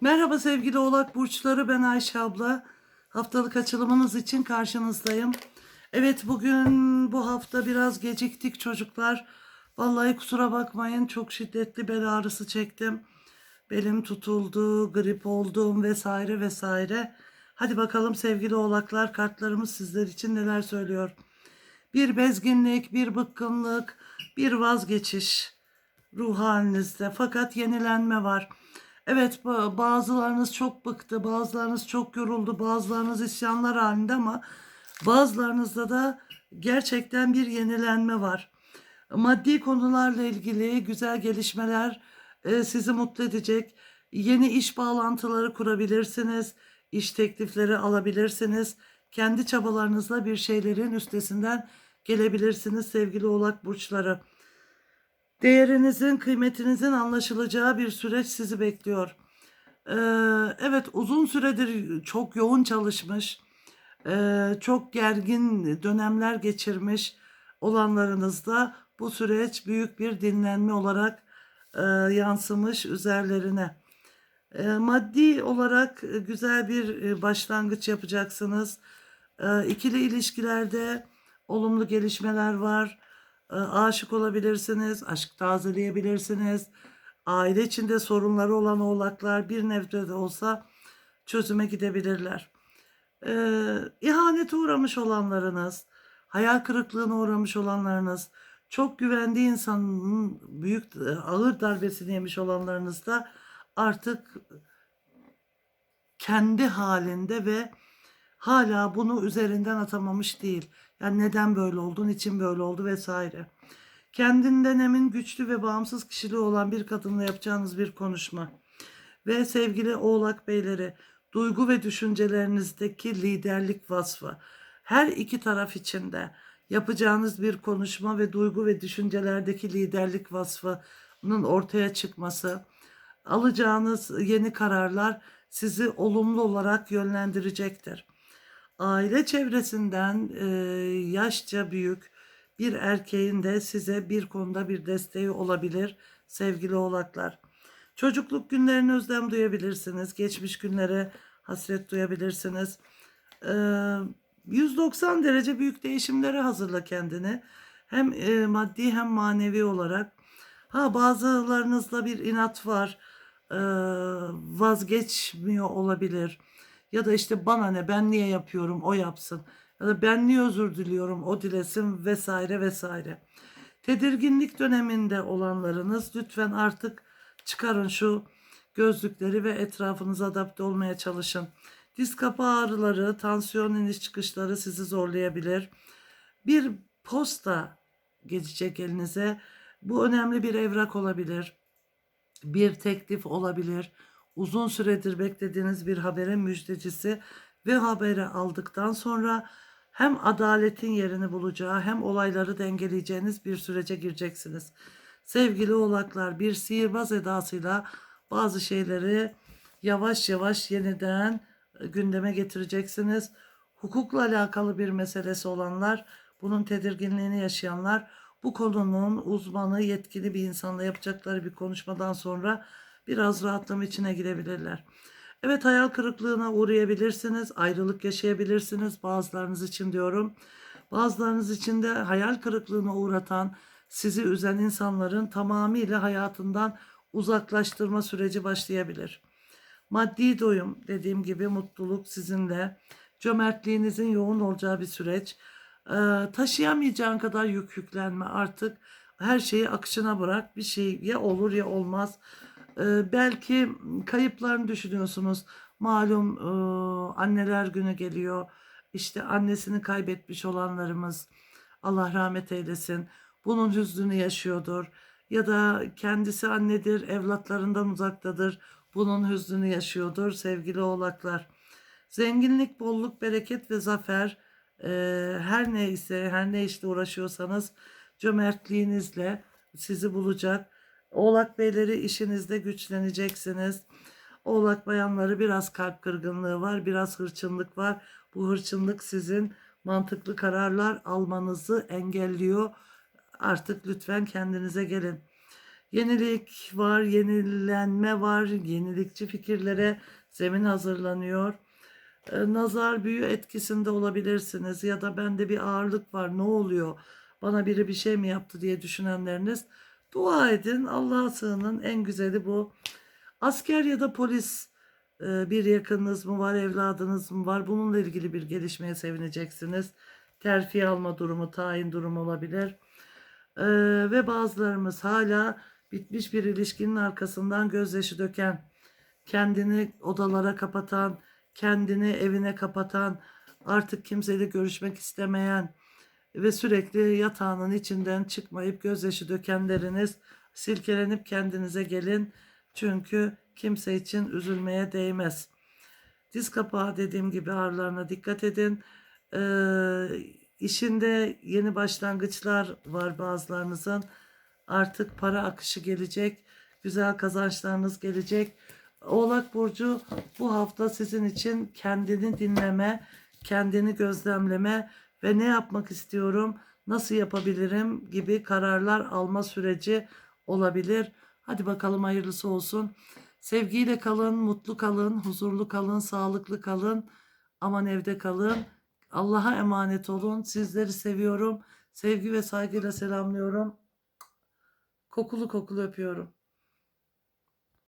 Merhaba sevgili oğlak burçları ben Ayşe abla. Haftalık açılımınız için karşınızdayım. Evet bugün bu hafta biraz geciktik çocuklar. Vallahi kusura bakmayın çok şiddetli bel ağrısı çektim. Belim tutuldu, grip oldum vesaire vesaire. Hadi bakalım sevgili oğlaklar kartlarımız sizler için neler söylüyor. Bir bezginlik, bir bıkkınlık, bir vazgeçiş ruh halinizde. Fakat yenilenme var. Evet ba- bazılarınız çok bıktı, bazılarınız çok yoruldu, bazılarınız isyanlar halinde ama bazılarınızda da gerçekten bir yenilenme var. Maddi konularla ilgili güzel gelişmeler e, sizi mutlu edecek. Yeni iş bağlantıları kurabilirsiniz, iş teklifleri alabilirsiniz. Kendi çabalarınızla bir şeylerin üstesinden gelebilirsiniz sevgili oğlak burçları. Değerinizin, kıymetinizin anlaşılacağı bir süreç sizi bekliyor. Ee, evet uzun süredir çok yoğun çalışmış, ee, çok gergin dönemler geçirmiş olanlarınızda bu süreç büyük bir dinlenme olarak e, yansımış üzerlerine. E, maddi olarak e, güzel bir e, başlangıç yapacaksınız. E, ikili ilişkilerde olumlu gelişmeler var. E, aşık olabilirsiniz, aşk tazeleyebilirsiniz. Aile içinde sorunları olan oğlaklar bir nebze de olsa çözüme gidebilirler. E, ihanete uğramış olanlarınız, hayal kırıklığına uğramış olanlarınız, çok güvendiği insanın büyük e, ağır darbesini yemiş olanlarınız da artık kendi halinde ve hala bunu üzerinden atamamış değil. Yani neden böyle oldu, niçin böyle oldu vesaire. Kendinden emin, güçlü ve bağımsız kişiliği olan bir kadınla yapacağınız bir konuşma. Ve sevgili oğlak beyleri, duygu ve düşüncelerinizdeki liderlik vasfı. Her iki taraf için de yapacağınız bir konuşma ve duygu ve düşüncelerdeki liderlik vasfının ortaya çıkması, alacağınız yeni kararlar sizi olumlu olarak yönlendirecektir. Aile çevresinden e, yaşça büyük bir erkeğin de size bir konuda bir desteği olabilir sevgili oğlaklar. Çocukluk günlerine özlem duyabilirsiniz. Geçmiş günlere hasret duyabilirsiniz. Ee, 190 derece büyük değişimlere hazırla kendini. Hem e, maddi hem manevi olarak. Ha bazılarınızda bir inat var. Ee, vazgeçmiyor olabilir. Ya da işte bana ne ben niye yapıyorum o yapsın. Ya da ben niye özür diliyorum o dilesin vesaire vesaire. Tedirginlik döneminde olanlarınız lütfen artık çıkarın şu gözlükleri ve etrafınıza adapte olmaya çalışın. Diz kapağı ağrıları, tansiyon iniş çıkışları sizi zorlayabilir. Bir posta geçecek elinize. Bu önemli bir evrak olabilir. Bir teklif olabilir. Uzun süredir beklediğiniz bir haberin müjdecisi ve haberi aldıktan sonra hem adaletin yerini bulacağı hem olayları dengeleyeceğiniz bir sürece gireceksiniz. Sevgili oğlaklar bir sihirbaz edasıyla bazı şeyleri yavaş yavaş yeniden e, gündeme getireceksiniz. Hukukla alakalı bir meselesi olanlar, bunun tedirginliğini yaşayanlar bu konunun uzmanı, yetkili bir insanla yapacakları bir konuşmadan sonra biraz rahatlama içine girebilirler. Evet hayal kırıklığına uğrayabilirsiniz, ayrılık yaşayabilirsiniz bazılarınız için diyorum. Bazılarınız için de hayal kırıklığına uğratan, sizi üzen insanların tamamıyla hayatından uzaklaştırma süreci başlayabilir. Maddi doyum dediğim gibi mutluluk sizinle, cömertliğinizin yoğun olacağı bir süreç. Ee, taşıyamayacağın kadar yük yüklenme artık her şeyi akışına bırak bir şey ya olur ya olmaz. Ee, belki kayıplarını düşünüyorsunuz. Malum e, anneler günü geliyor. İşte annesini kaybetmiş olanlarımız Allah rahmet eylesin. Bunun hüznünü yaşıyordur. Ya da kendisi annedir, evlatlarından uzaktadır. Bunun hüznünü yaşıyordur sevgili oğlaklar. Zenginlik, bolluk, bereket ve zafer e, her neyse, her ne işte uğraşıyorsanız cömertliğinizle sizi bulacak. Oğlak beyleri işinizde güçleneceksiniz. Oğlak bayanları biraz kalp kırgınlığı var, biraz hırçınlık var. Bu hırçınlık sizin mantıklı kararlar almanızı engelliyor. Artık lütfen kendinize gelin. Yenilik var, yenilenme var, yenilikçi fikirlere zemin hazırlanıyor. E, nazar büyü etkisinde olabilirsiniz ya da bende bir ağırlık var ne oluyor bana biri bir şey mi yaptı diye düşünenleriniz dua edin Allah'a sığının en güzeli bu. Asker ya da polis e, bir yakınınız mı var evladınız mı var bununla ilgili bir gelişmeye sevineceksiniz. Terfi alma durumu tayin durumu olabilir. E, ve bazılarımız hala bitmiş bir ilişkinin arkasından gözyaşı döken kendini odalara kapatan, kendini evine kapatan, artık kimseyle görüşmek istemeyen ve sürekli yatağının içinden çıkmayıp gözyaşı dökenleriniz silkelenip kendinize gelin. Çünkü kimse için üzülmeye değmez. Diz kapağı dediğim gibi ağrılarına dikkat edin. Ee, işinde yeni başlangıçlar var bazılarınızın. Artık para akışı gelecek. Güzel kazançlarınız gelecek. Oğlak Burcu bu hafta sizin için kendini dinleme, kendini gözlemleme ve ne yapmak istiyorum, nasıl yapabilirim gibi kararlar alma süreci olabilir. Hadi bakalım hayırlısı olsun. Sevgiyle kalın, mutlu kalın, huzurlu kalın, sağlıklı kalın. Aman evde kalın. Allah'a emanet olun. Sizleri seviyorum. Sevgi ve saygıyla selamlıyorum. Kokulu kokulu öpüyorum.